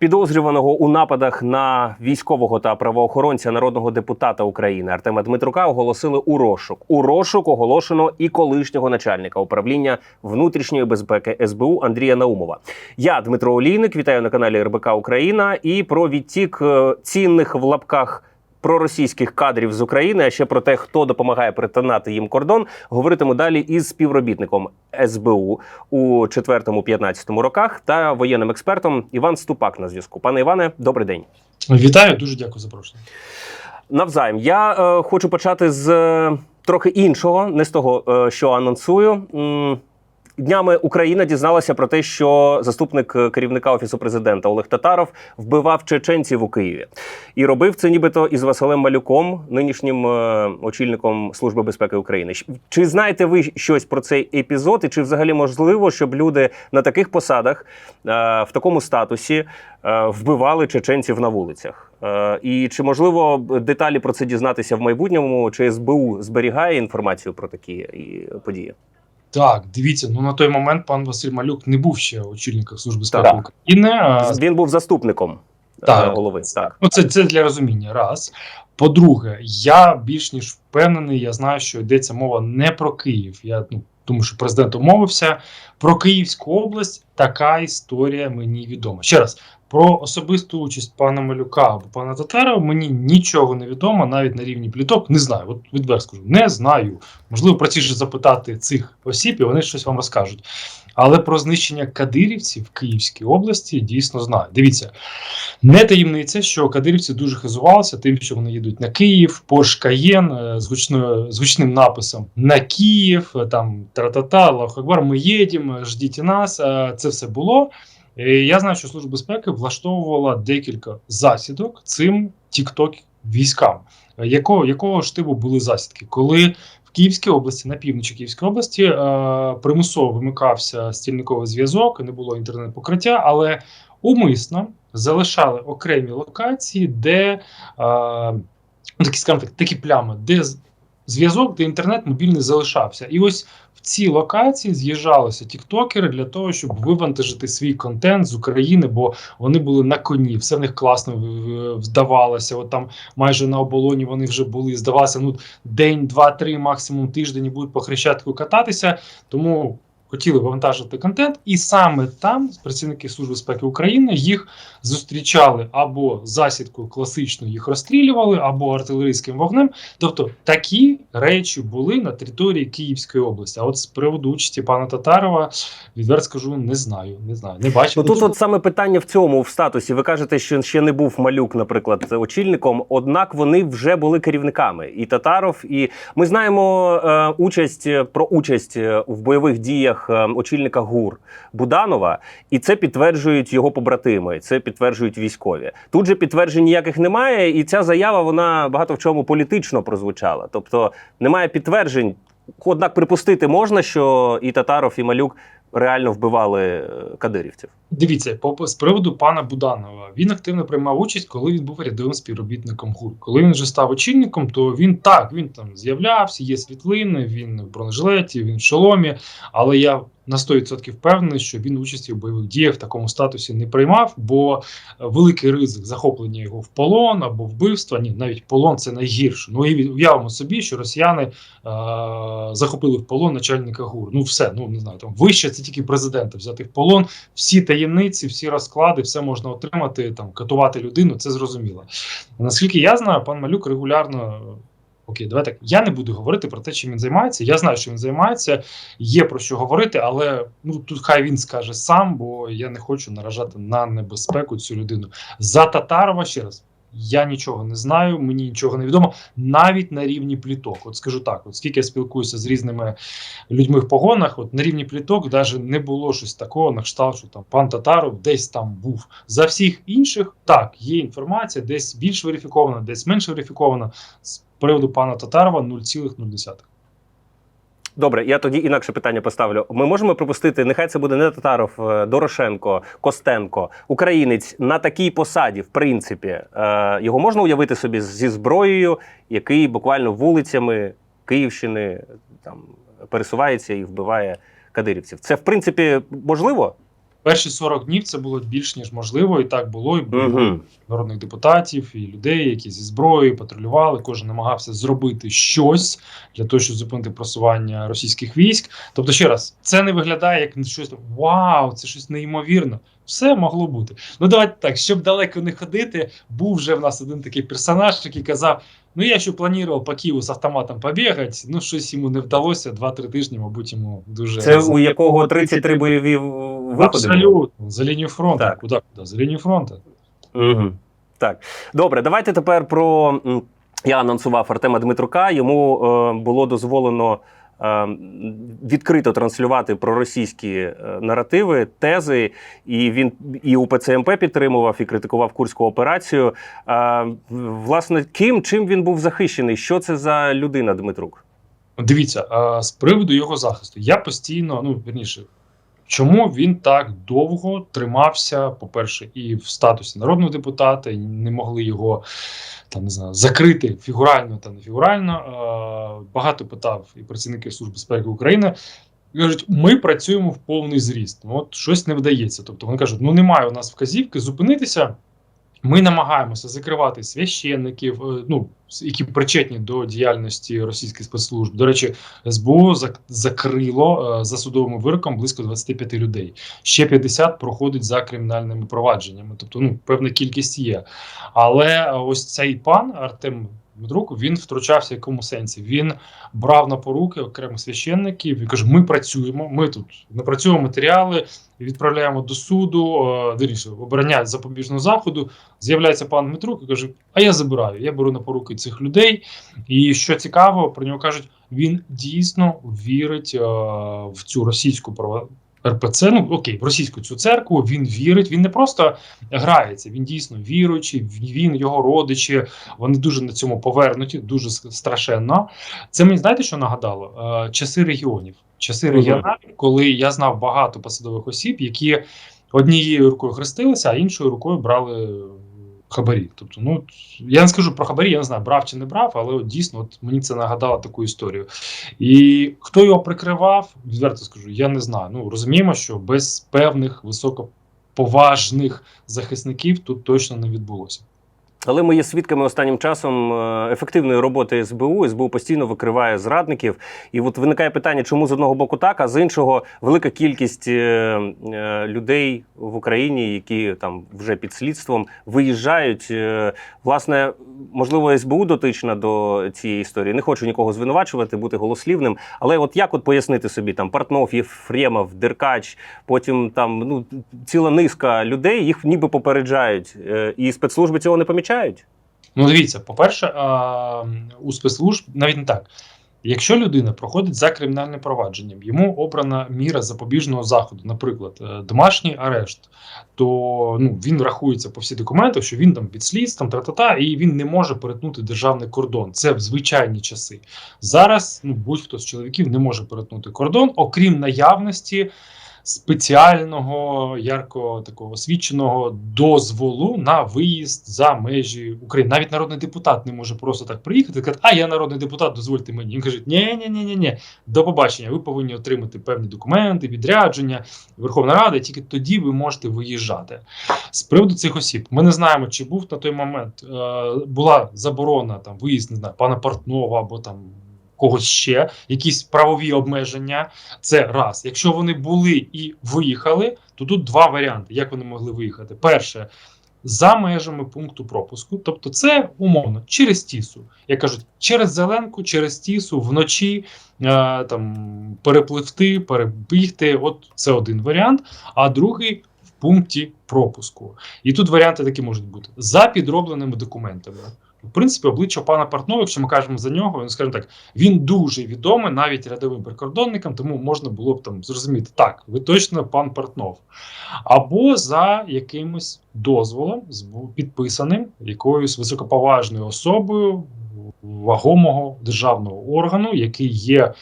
Підозрюваного у нападах на військового та правоохоронця народного депутата України Артема Дмитрука оголосили у розшук. У розшук оголошено і колишнього начальника управління внутрішньої безпеки СБУ Андрія Наумова. Я Дмитро Олійник, вітаю на каналі РБК Україна і про відтік е, цінних в лапках. Проросійських кадрів з України, а ще про те, хто допомагає перетинати їм кордон, говоритиму далі із співробітником СБУ у 4-15 роках та воєнним експертом Іван Ступак на зв'язку. Пане Іване, добрий день. Вітаю, дуже дякую за запрошення. Навзаєм. Я е, хочу почати з е, трохи іншого, не з того, е, що анонсую. Днями Україна дізналася про те, що заступник е, керівника офісу президента Олег Татаров вбивав чеченців у Києві і робив це нібито із Василем Малюком, нинішнім е, очільником Служби безпеки України. Чи знаєте ви щось про цей епізод, і чи взагалі можливо, щоб люди на таких посадах е, в такому статусі вбивали чеченців на вулицях? І чи можливо деталі про це дізнатися в майбутньому? Чи СБУ зберігає інформацію про такі події? Так, дивіться, ну на той момент пан Василь Малюк не був ще очільником Служби безпеки. України. А, Він був заступником е, Так. голови. Так. ну, це, це для розуміння. Раз. По-друге, я більш ніж впевнений, я знаю, що йдеться мова не про Київ. Я ну, думаю, що президент умовився. Про Київську область така історія мені відома. Ще раз. Про особисту участь пана Малюка або пана Татарова мені нічого не відомо, навіть на рівні пліток. Не знаю. От відверто скажу, не знаю. Можливо, простіше запитати цих осіб, і вони щось вам розкажуть. Але про знищення кадирівців в Київській області дійсно знаю. Дивіться, не таємниця, що кадирівці дуже хизувалися тим, що вони їдуть на Київ, Cayenne е, з, гучним написом на Київ, е, там тра-та-та, Аллах Акбар, ми їдемо, ждіть нас. Це все було. Я знаю, що Служба безпеки влаштовувала декілька засідок цим тікток військам. Якого, якого ж типу були засідки? Коли в Київській області, на півночі Київської області, е, примусово вимикався стільниковий зв'язок, не було інтернет-покриття, але умисно залишали окремі локації, де е, такі, скажімо так, такі плями, де зв'язок, де інтернет мобільний залишався. І ось в цій локації з'їжджалися тіктокери для того, щоб вивантажити свій контент з України, бо вони були на коні, все в них класно здавалося. вдавалося. От там майже на оболоні вони вже були. Здавалося, ну день, два, три, максимум тиждень і будуть по хрещатку кататися. Тому хотіли вивантажити контент, і саме там працівники Служби безпеки України їх зустрічали або засідкою класично їх розстрілювали, або артилерійським вогнем. Тобто такі речі були на території Київської області. А от з приводу участі пана Татарова, відверто скажу, не знаю, не знаю, не бачив. Ну, тут от саме питання в цьому в статусі. Ви кажете, що ще не був малюк, наприклад, очільником. Однак вони вже були керівниками. І Татаров, і ми знаємо е, участь про участь е, в бойових діях е, очільника ГУР Буданова, і це підтверджують його побратими. Це підтверджують військові. Тут же підтверджень ніяких немає, і ця заява вона багато в чому політично прозвучала. Тобто немає підтверджень. Однак припустити можна, що і Татаров, і Малюк реально вбивали е, кадирівців. Дивіться, по з приводу пана Буданова. Він активно приймав участь, коли він був рядовим співробітником ГУР. Коли він вже став очільником, то він так він там з'являвся, є світлини, він в бронежилеті, він в шоломі. Але я на 100% впевнений, що він участі в бойових діях в такому статусі не приймав, бо е, великий ризик захоплення його в полон або вбивства. Ні, навіть полон це найгірше. Ну і уявимо собі, що росіяни е- захопили в полон начальника ГУР. Ну все, ну не знаю, там вище це тільки президента взяти в полон. Всі таємниці, всі розклади, все можна отримати, там катувати людину. Це зрозуміло. Наскільки я знаю, пан Малюк регулярно. Окей, давайте. Я не буду говорити про те, чим він займається. Я знаю, що він займається, є про що говорити, але ну тут хай він скаже сам, бо я не хочу наражати на небезпеку цю людину. За Татарова ще раз. Я нічого не знаю, мені нічого не відомо, навіть на рівні пліток. От скажу так: от скільки я спілкуюся з різними людьми в погонах, от на рівні пліток навіть не було щось такого, на кшталт, що там пан Татаров десь там був. За всіх інших так є інформація, десь більш верифікована, десь менш верифікована. З приводу пана Татарова 0,0. Добре, я тоді інакше питання поставлю. Ми можемо припустити, нехай це буде не Татаров, е, Дорошенко, Костенко, українець на такій посаді, в принципі, е, його можна уявити собі зі зброєю, який буквально вулицями Київщини там пересувається і вбиває кадирівців. Це в принципі можливо? Перші 40 днів це було більш ніж можливо, і так було. І було Угу. народних депутатів і людей, які зі зброєю патрулювали. Кожен намагався зробити щось для того, щоб зупинити просування російських військ. Тобто, ще раз, це не виглядає як щось вау, це щось неймовірне. Все могло бути. Ну давайте так, щоб далеко не ходити, був вже в нас один такий персонаж, який казав: ну я ще планував по Києву з автоматом побігати, ну щось йому не вдалося. Два-три тижні, мабуть, йому дуже Це у якого 33 бойові виходи? абсолютно за лінію фронту. Так. Куди куди? За лінію фронту. Угу. Так, добре, давайте тепер про. Я анонсував Артема Дмитрука. Йому е, було дозволено е, відкрито транслювати проросійські е, наративи, тези, і він і УПЦ МП підтримував, і критикував курську операцію. Е, власне, ким чим він був захищений? Що це за людина, Дмитрук? Дивіться, а, з приводу його захисту, я постійно, ну верніше, чому він так довго тримався, по-перше, і в статусі народного депутата, і не могли його там не знаю, закрити фігурально та не фігурально. Багато питав і працівників Служби безпеки України. Кажуть, ми працюємо в повний зріст. Ну, от щось не вдається. Тобто вони кажуть, ну немає у нас вказівки зупинитися. Ми намагаємося закривати священників, е, ну які причетні до діяльності російських спецслужб. До речі, СБУ закрило е, за судовим вироком близько 25 людей. Ще 50 проходить за кримінальними провадженнями. Тобто, ну певна кількість є. Але е, ось цей пан Артем Дмитрук він втручався в якому сенсі. Він брав на поруки окремих священників і каже: Ми працюємо, ми тут напрацьовуємо матеріали, відправляємо до суду, е, вірніше, обороняють запобіжного заходу. З'являється пан Дмитрук і каже: А я забираю, я беру на поруки цих людей. І що цікаво, про нього кажуть, він дійсно вірить е, в цю російську. РПЦ, ну окей, в російську цю церкву він вірить. Він не просто грається, він дійсно віруючий. Він його родичі. Вони дуже на цьому повернуті, дуже страшенно. Це мені знаєте, що нагадало? Е, часи регіонів. Часи регіоналів, коли я знав багато посадових осіб, які однією рукою хрестилися, а іншою рукою брали хабарі. Тобто, ну я не скажу про хабарі, я не знаю, брав чи не брав, але от дійсно от мені це нагадало таку історію. І хто його прикривав, відверто скажу, я не знаю. Ну розуміємо, що без певних високоповажних захисників тут точно не відбулося. Але ми є свідками останнім часом е, ефективної роботи СБУ. СБУ постійно викриває зрадників. І от виникає питання, чому з одного боку так, а з іншого велика кількість е, е, людей в Україні, які там вже під слідством виїжджають. Власне, можливо, СБУ дотична до цієї історії. Не хочу нікого звинувачувати, бути голослівним. Але от як от пояснити собі там Портнов, Єфремов, Деркач, потім там ну ціла низка людей, їх ніби попереджають, і спецслужби цього не помічають. Ну, дивіться, по-перше, у спецслужб навіть не так. Якщо людина проходить за кримінальним провадженням, йому обрана міра запобіжного заходу, наприклад, е, домашній арешт, то ну, він рахується по всі документи, що він там під слідством, та-та-та, і він не може перетнути державний кордон. Це в звичайні часи. Зараз ну, будь-хто з чоловіків не може перетнути кордон, окрім наявності спеціального ярко такого освіченого дозволу на виїзд за межі України. Навіть народний депутат не може просто так приїхати сказати, а я народний депутат, дозвольте мені. Він каже, ні, ні, ні, ні, ні, до побачення. Ви повинні отримати певні документи, відрядження Верховна Рада. і Тільки тоді ви можете виїжджати. З приводу цих осіб, ми не знаємо, чи був на той момент е, була заборона там виїзд, не знаю, пана Портнова або там. Когось ще, якісь правові обмеження. Це раз. Якщо вони були і виїхали, то тут два варіанти, як вони могли виїхати. Перше, за межами пункту пропуску, тобто це умовно через тісу. Як кажуть, через зеленку, через тісу, вночі е, там перепливти, перебігти. От це один варіант. А другий в пункті пропуску. І тут варіанти такі можуть бути за підробленими документами. В принципі, обличчя пана Портнова, якщо ми кажемо за нього, він скажімо так, він дуже відомий навіть рядовим прикордонникам, тому можна було б там зрозуміти, так, ви точно пан Портнов. Або за якимось дозволом, підписаним якоюсь високоповажною особою вагомого державного органу, який є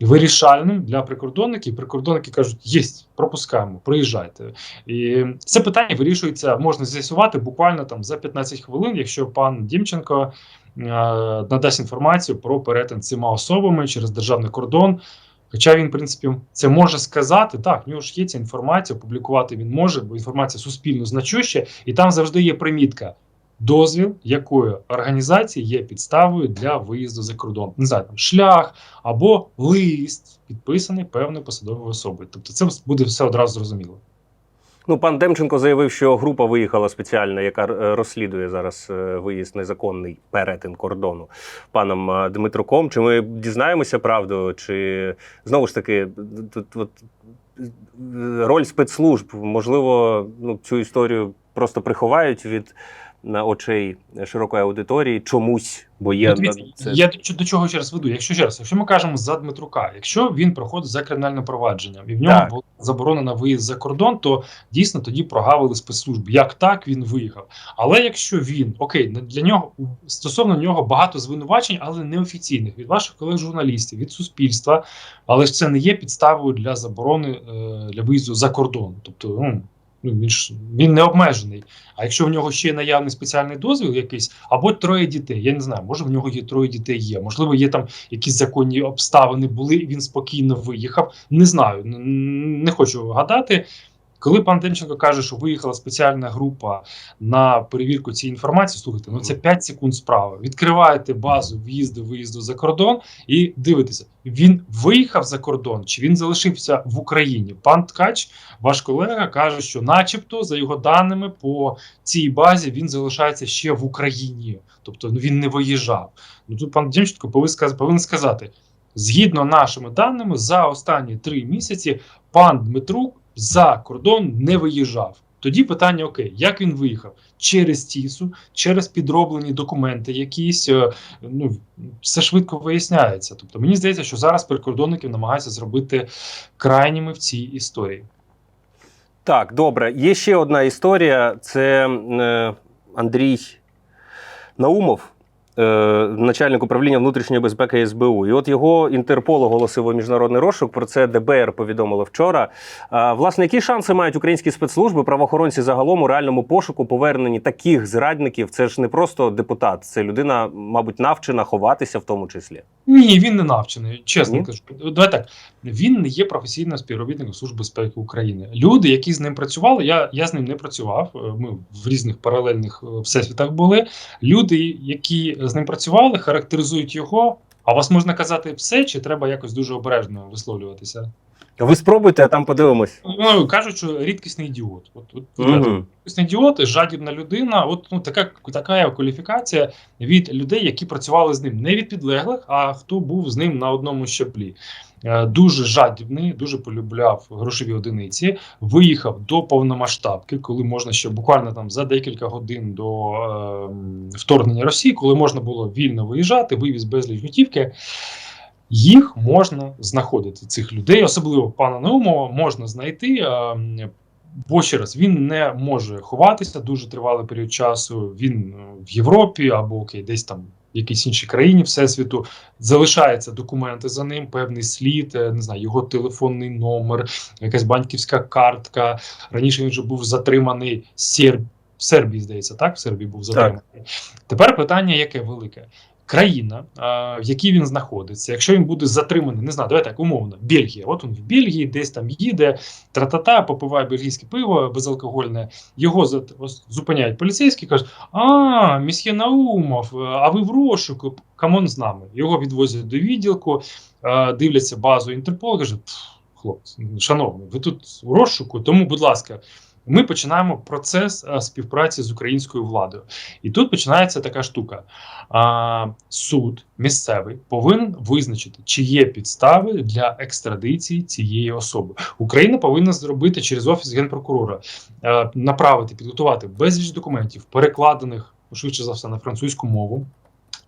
вирішальним для прикордонників. Прикордонники кажуть, єсть, пропускаємо, приїжджайте. І це питання вирішується, можна з'ясувати буквально там за 15 хвилин, якщо пан Дімченко е, надасть інформацію про перетин цими особами через державний кордон. Хоча він, в принципі, це може сказати, так, в нього ж є ця інформація, опублікувати він може, бо інформація суспільно значуща, і там завжди є примітка. Дозвіл якої організації є підставою для виїзду за кордон. Не знаю, там шлях або лист, підписаний певною посадовою особою. Тобто, це буде все одразу зрозуміло. Ну, пан Демченко заявив, що група виїхала спеціальна, яка е, розслідує зараз е, виїзд незаконний перетин кордону паном е, Дмитруком. Чи ми дізнаємося правду, чи знову ж таки тут от, роль спецслужб, можливо, ну, цю історію просто приховають від на очей широкої аудиторії чомусь, бо є Ну, дивіться, це... Я до, чого ще раз веду. Якщо ще раз, якщо ми кажемо за Дмитрука, якщо він проходить за кримінальним провадженням і в нього Так. була заборонена виїзд за кордон, то дійсно тоді прогавили спецслужби. Як так він виїхав? Але якщо він окей, для нього стосовно нього багато звинувачень, але неофіційних від ваших колег журналістів, від суспільства, але ж це не є підставою для заборони е, для виїзду за кордон. Тобто, ну. Ну, він ж він не обмежений. А якщо в нього ще є наявний спеціальний дозвіл, якийсь або троє дітей, я не знаю, може в нього є троє дітей. Є, можливо, є там якісь законні обставини були, він спокійно виїхав. Не знаю, не хочу гадати. Коли пан Демченко каже, що виїхала спеціальна група на перевірку цієї інформації, слухайте, ну це 5 секунд справи. Відкриваєте базу в'їзду, виїзду за кордон і дивитеся, він виїхав за кордон чи він залишився в Україні. Пан Ткач, ваш колега, каже, що, начебто, за його даними, по цій базі він залишається ще в Україні, тобто ну, він не виїжджав. Ну тут пан Демченко повинен сказ- повинен сказати. Згідно нашими даними, за останні три місяці пан Дмитрук за кордон не виїжджав. Тоді питання: окей, як він виїхав? Через ТІСу, через підроблені документи, якісь е, ну все швидко виясняється. Тобто, мені здається, що зараз прикордонники намагаються зробити крайніми в цій історії. Так, добре. Є ще одна історія. Це е, Андрій Наумов, начальник управління внутрішньої безпеки СБУ. І от його Інтерпол оголосив у міжнародний розшук. Про це ДБР повідомило вчора. Власне, які шанси мають українські спецслужби, правоохоронці загалом у реальному пошуку поверненні таких зрадників? Це ж не просто депутат, це людина, мабуть, навчена ховатися в тому числі. Ні, він не навчений, чесно Ні? кажу. Давай так. Він не є професійним співробітником Служби безпеки України. Люди, які з ним працювали, я, я з ним не працював. е, Ми в різних паралельних е, всесвітах були. Люди, які з ним працювали, характеризують його. А вас можна казати все, чи треба якось дуже обережно висловлюватися? Ви спробуйте, а там подивимось. Ну кажуть, що рідкісний ідіот. От, от. Угу. Рідкісний ідіот, жадібна людина. От ну така така кваліфікація від людей, які працювали з ним, не від підлеглих, а хто був з ним на одному щаблі. Е, Дуже жадібний, дуже полюбляв грошові одиниці. Виїхав до повномасштабки, коли можна ще буквально там за декілька годин до е, вторгнення Росії, коли можна було вільно виїжджати, вивіз безліч готівки. Їх можна знаходити цих людей, особливо пана Наумова, можна знайти. е, Бо ще раз він не може ховатися дуже тривалий період часу. Він е, в Європі або окей, десь там в якійсь іншій країні всесвіту залишаються документи за ним, певний слід, е, не знаю, його телефонний номер, якась банківська картка. Раніше він вже був затриманий Серб... в Сербії, здається, так? В Сербії був затриманий. Тепер питання, яке велике. Країна, в якій він знаходиться, якщо він буде затриманий, не знаю, давай так умовно, Бельгія. От він в Бельгії, десь там їде, тра-та-та, попиває бельгійське пиво безалкогольне, його зупиняють поліцейські, кажуть: А, місьє Наумов, а ви в розшуку, камон з нами. Його відвозять до відділку, дивляться базу Інтерполу, кажуть, «Пф, хлопці, шановний, ви тут у розшуку, тому, будь ласка. Ми починаємо процес співпраці з українською владою, і тут починається така штука. Суд місцевий повинен визначити, чи є підстави для екстрадиції цієї особи. Україна повинна зробити через офіс генпрокурора, е, направити, підготувати безліч документів, перекладених швидше за все на французьку мову.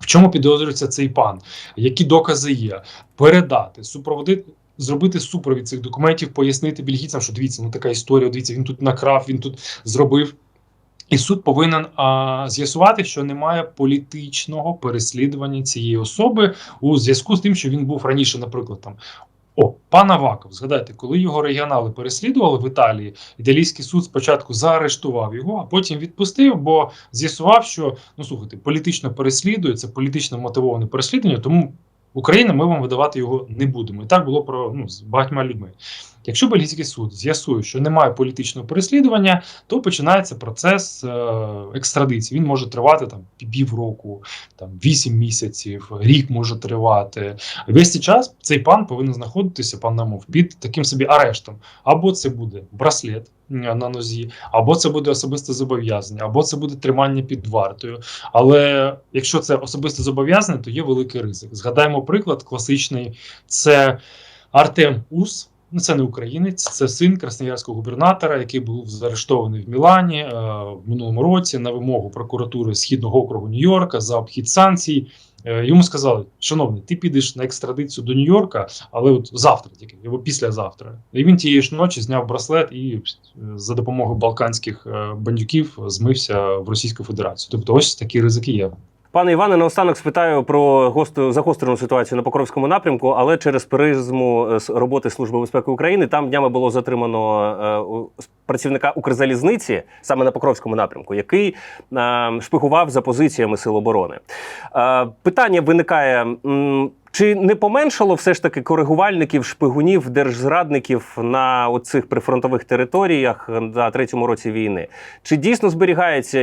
В чому підозрюється цей пан? Які докази є? Передати, супроводити. Зробити супровід цих документів, пояснити бельгійцям, що дивіться, ну така історія. Дивіться, він тут накрав, він тут зробив. І суд повинен а, з'ясувати, що немає політичного переслідування цієї особи у зв'язку з тим, що він був раніше, наприклад, там. О, пан Аваков, згадайте, коли його регіонали переслідували в Італії, італійський суд спочатку заарештував його, а потім відпустив, бо з'ясував, що ну слухайте, політично переслідує, це політично мотивоване переслідування, тому України ми вам видавати його не будемо. І так було про ну з багатьма людьми. Якщо Бельгійський суд з'ясує, що немає політичного переслідування, то починається процес е, екстрадиції. Він може тривати там півроку, там 8 місяців, рік може тривати. Весь цей час цей пан повинен знаходитися, пан Намов, під таким собі арештом. Або це буде браслет на нозі, або це буде особисте зобов'язання, або це буде тримання під вартою. Але якщо це особисте зобов'язання, то є великий ризик. Згадаємо приклад класичний: це Артем Ус. Ну, це не українець, це син красноярського губернатора, який був заарештований в Мілані е, в минулому році на вимогу прокуратури Східного округу Нью-Йорка за обхід санкцій. Е, йому сказали: шановний, ти підеш на екстрадицію до Нью-Йорка, але от завтра тільки або післязавтра. І він тієї ж ночі зняв браслет і е, за допомогою балканських е, бандюків змився в Російську Федерацію. Тобто, ось такі ризики є. Пане Іване, наостанок спитаю про госту загострену ситуацію на Покровському напрямку, але через призму е, роботи Служби безпеки України там днями було затримано е, працівника Укрзалізниці саме на Покровському напрямку, який е, шпигував за позиціями Сил оборони. Е, питання виникає. Чи не поменшало все ж таки коригувальників, шпигунів, держзрадників на оцих прифронтових територіях на третьому році війни? Чи дійсно зберігається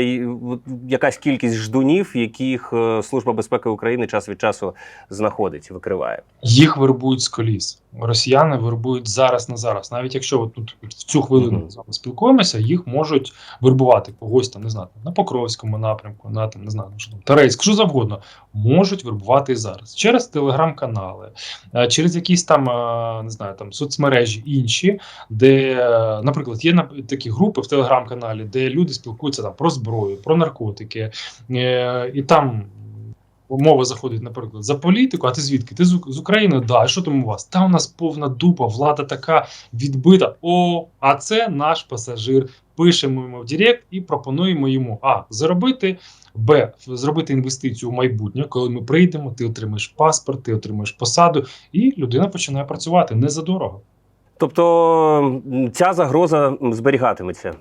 якась кількість ждунів, яких е, Служба безпеки України час від часу знаходить, викриває? Їх вербують з коліс. Росіяни вербують зараз на зараз. Навіть якщо от тут в цю хвилину Мгм. ми з вами спілкуємося, їх можуть вербувати когось там, не знаю, на Покровському напрямку, на там не знаю, що там Тарейськ, що завгодно, можуть вербувати і зараз через телеграм-канали, е, через якісь там е, не знаю, там соцмережі інші, де, е, наприклад, є такі групи в телеграм-каналі, де люди спілкуються там про зброю, про наркотики, і там мова заходить, наприклад, за політику, а ти звідки? Ти з, України? Да, що там у вас? Та у нас повна дупа, влада така відбита. О, а це наш пасажир. Пишемо йому в Директ і пропонуємо йому А. Заробити, Б. Зробити інвестицію в майбутнє. Коли ми прийдемо, ти отримаєш паспорт, ти отримаєш посаду, і людина починає працювати не за дорого. Тобто ця загроза зберігатиметься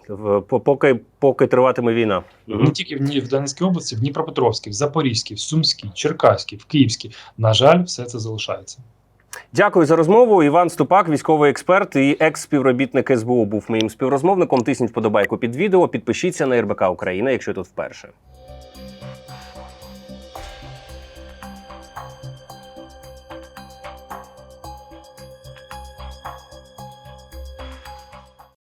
поки, поки триватиме війна. Не тільки в, в Донецькій області, в Дніпропетровській, в Запорізькій, в Сумській, Черкаській, в Київській. На жаль, все це залишається. Дякую за розмову. Іван Ступак, військовий експерт і екс-співробітник СБУ, був моїм співрозмовником. Тисніть вподобайку під відео. Підпишіться на РБК Україна, якщо тут вперше.